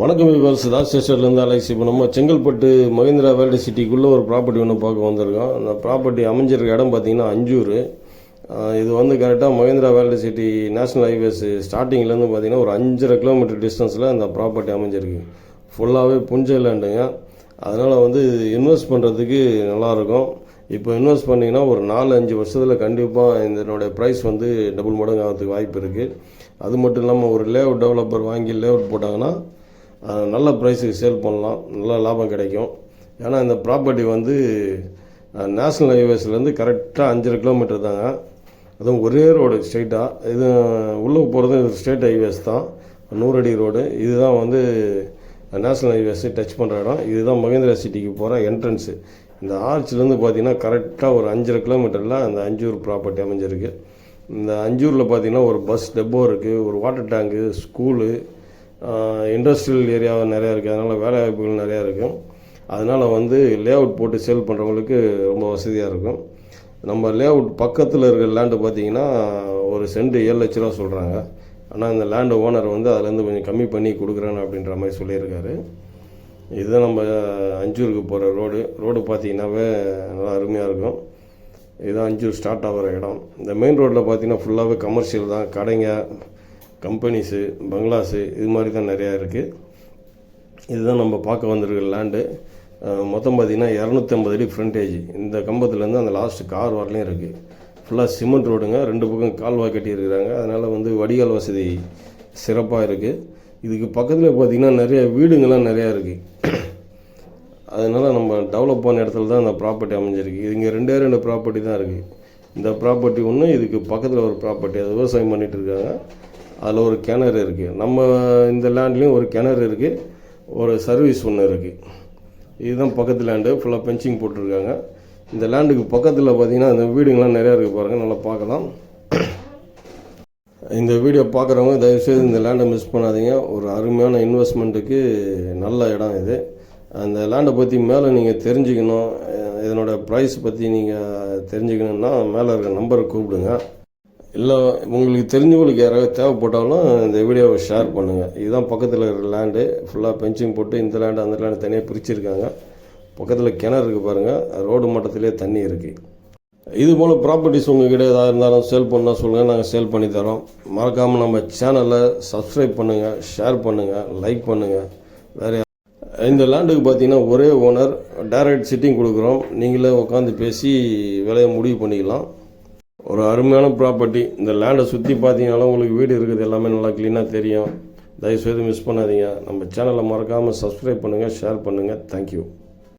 வணக்கம் விவாஸ் ராஜேஸ்வர்லேருந்து அலைசி. இப்போ நம்ம செங்கல்பட்டு மகேந்திரா வேல்டு சிட்டிக்குள்ளே ஒரு ப்ராப்பர்ட்டி ஒன்று பார்க்க வந்திருக்கோம். அந்த ப்ராப்பர்ட்டி அமைஞ்சிருக்க இடம் பார்த்தீங்கன்னா அஞ்சூர். இது வந்து கரெக்டாக Mahindra world city national highways ஸ்டார்டிங்லேருந்து பார்த்தீங்கன்னா ஒரு அஞ்சரை கிலோமீட்டர் டிஸ்டன்ஸில் அந்த ப்ராப்பர்ட்டி அமைஞ்சிருக்கு. ஃபுல்லாகவே புஞ்சை லேண்டுங்க அதனால் வந்து இன்வெஸ்ட் பண்ணுறதுக்கு நல்லாயிருக்கும். இப்போ இன்வெஸ்ட் பண்ணிங்கன்னா ஒரு நாலு அஞ்சு வருஷத்தில் கண்டிப்பாக இதனுடைய ப்ரைஸ் வந்து டபுள் மடங்கு ஆகிறதுக்கு வாய்ப்பு இருக்குது அது மட்டும் இல்லாமல் ஒரு லேஅவுட் டெவலப்பர் வாங்கி லேஅவுட் போட்டாங்கன்னா நல்ல ப்ரைஸுக்கு சேல் பண்ணலாம். நல்ல லாபம் கிடைக்கும். ஏன்னா இந்த ப்ராப்பர்ட்டி வந்து நேஷ்னல் ஹைவேஸ்லேருந்து கரெக்டாக அஞ்சரை கிலோமீட்டர் தாங்க. அதுவும் ஒரே ரோடு ஸ்ட்ரெயிட்டாக இது உள்ளே போகிறது ஸ்டேட் ஹைவேஸ் தான். நூறடி ரோடு இதுதான் வந்து நேஷ்னல் ஹைவேஸு டச் பண்ணுற இடம். இதுதான் மகேந்திரா சிட்டிக்கு போகிற என்ட்ரன்ஸு இந்த ஆர்ச்லேருந்து பார்த்தீங்கன்னா கரெக்டாக ஒரு அஞ்சரை கிலோமீட்டரில் அந்த அஞ்சூர் ப்ராப்பர்ட்டி அமைஞ்சிருக்கு. இந்த அஞ்சூரில் பார்த்தீங்கன்னா ஒரு பஸ் டெப்போ இருக்குது ஒரு water tank school industrial area நிறையா இருக்குது அதனால் வேலை வாய்ப்புகள் நிறையா இருக்கும் அதனால் வந்து லே அவுட் போட்டு சேல் பண்ணுறவங்களுக்கு ரொம்ப வசதியாக இருக்கும். நம்ம லே அவுட் பக்கத்தில் இருக்கிற லேண்டு பார்த்தீங்கன்னா ஒரு சென்ட் ஏழு லட்ச ரூபா சொல்கிறாங்க ஆனால் இந்த லேண்டு ஓனர் வந்து அதுலேருந்து கொஞ்சம் கம்மி பண்ணி கொடுக்குறேன்னு அப்படின்ற மாதிரி சொல்லியிருக்காரு. இதுதான் நம்ம அஞ்சூருக்கு போகிற ரோடு ரோடு பார்த்தீங்கன்னாவே நல்லா அருமையாக இருக்கும். இதுதான் அஞ்சூர் ஸ்டார்ட் ஆகிற இடம். இந்த மெயின் ரோட்டில் பார்த்தீங்கன்னா ஃபுல்லாகவே கமர்ஷியல் தான். கடைங்க கம்பெனிஸு பங்களாஸு இது மாதிரி தான் நிறையா இருக்குது இதுதான் நம்ம பார்க்க வந்திருக்கிற லேண்டு மொத்தம் பார்த்திங்கன்னா இரநூத்தம்பது அடி ஃப்ரண்டேஜ் இந்த கம்பத்துலேருந்து அந்த லாஸ்ட் கார் வரலையும் இருக்குது ஃபுல்லாக சிமெண்ட் ரோடுங்க ரெண்டு பக்கம் கால்வாய் கட்டியிருக்கிறாங்க அதனால் வந்து வடிகால் வசதி சிறப்பாக இருக்குது இதுக்கு பக்கத்தில் பார்த்தீங்கன்னா நிறைய வீடுங்கள்லாம் நிறையா இருக்குது அதனால் நம்ம டெவலப் பண்ண இடத்துல தான் அந்த ப்ராப்பர்ட்டி அமைஞ்சிருக்கு. இது இங்கே ரெண்டே ரெண்டு ப்ராப்பர்ட்டி தான் இருக்குது இந்த ப்ராப்பர்ட்டி ஒன்று இதுக்கு பக்கத்தில் ஒரு ப்ராப்பர்ட்டி அது விவசாயம் பண்ணிகிட்டு இருக்காங்க. அதில் ஒரு கிணறு இருக்குது நம்ம இந்த லேண்ட்லேயும் ஒரு கிணறு இருக்குது ஒரு சர்வீஸ் ஒன்று இருக்குது இதுதான் பக்கத்து லேண்டு ஃபுல்லாக பென்சிங் போட்டிருக்காங்க. இந்த லேண்டுக்கு பக்கத்தில் பார்த்தீங்கன்னா இந்த வீடுங்கள்லாம் நிறையா இருக்குது பாருங்கள் நல்லா பார்க்கலாம். இந்த வீடியோ பார்க்குறவங்க தயவுசெய்து இந்த லேண்டை மிஸ் பண்ணாதீங்க. ஒரு அருமையான இன்வெஸ்ட்மெண்ட்டுக்கு நல்ல இடம் இது. அந்த லேண்டை பற்றி மேலே நீங்கள் தெரிஞ்சுக்கணும். இதனோட ப்ரைஸ் பற்றி நீங்கள் தெரிஞ்சுக்கணுன்னா மேலே இருக்க நம்பரை கூப்பிடுங்க. இல்லை உங்களுக்கு தெரிஞ்சவங்களுக்கு யாராவது தேவைப்பட்டாலும் இந்த வீடியோவை ஷேர் பண்ணுங்கள் இதுதான் பக்கத்தில் இருக்கிற லேண்டு ஃபுல்லாக பென்சிங் போட்டு இந்த லேண்டு அந்த லேண்டு தனியாக பிரிச்சுருக்காங்க. பக்கத்தில் கிணறு இருக்குது பாருங்கள் ரோடு மட்டத்திலே தண்ணி இருக்குது இது போல் ப்ராப்பர்ட்டிஸ் உங்கள்கிட்ட ஏதாவது இருந்தாலும் சேல் பண்ணால் சொல்லுங்கள் நாங்கள் சேல் பண்ணி தரோம். மறக்காமல் நம்ம சேனலை சப்ஸ்கிரைப் பண்ணுங்கள் ஷேர் பண்ணுங்கள் லைக் பண்ணுங்கள் வேறு இந்த லேண்டுக்கு பார்த்தீங்கன்னா ஒரே ஓனர் டைரக்ட் சிட்டிங் கொடுக்குறோம். நீங்களே உட்காந்து பேசி விலையை முடிவு பண்ணிக்கலாம். ஒரு அருமையான ப்ராப்பர்ட்டி இந்த லேண்டை சுற்றி பார்த்தீங்கனாலும் உங்களுக்கு வீடு இருக்குது எல்லாமே நல்லா க்ளீனாக தெரியும். தயவுசெய்து மிஸ் பண்ணாதீங்க. நம்ம சேனலை மறக்காமல் சப்ஸ்கிரைப் பண்ணுங்கள் ஷேர் பண்ணுங்கள் தேங்க்யூ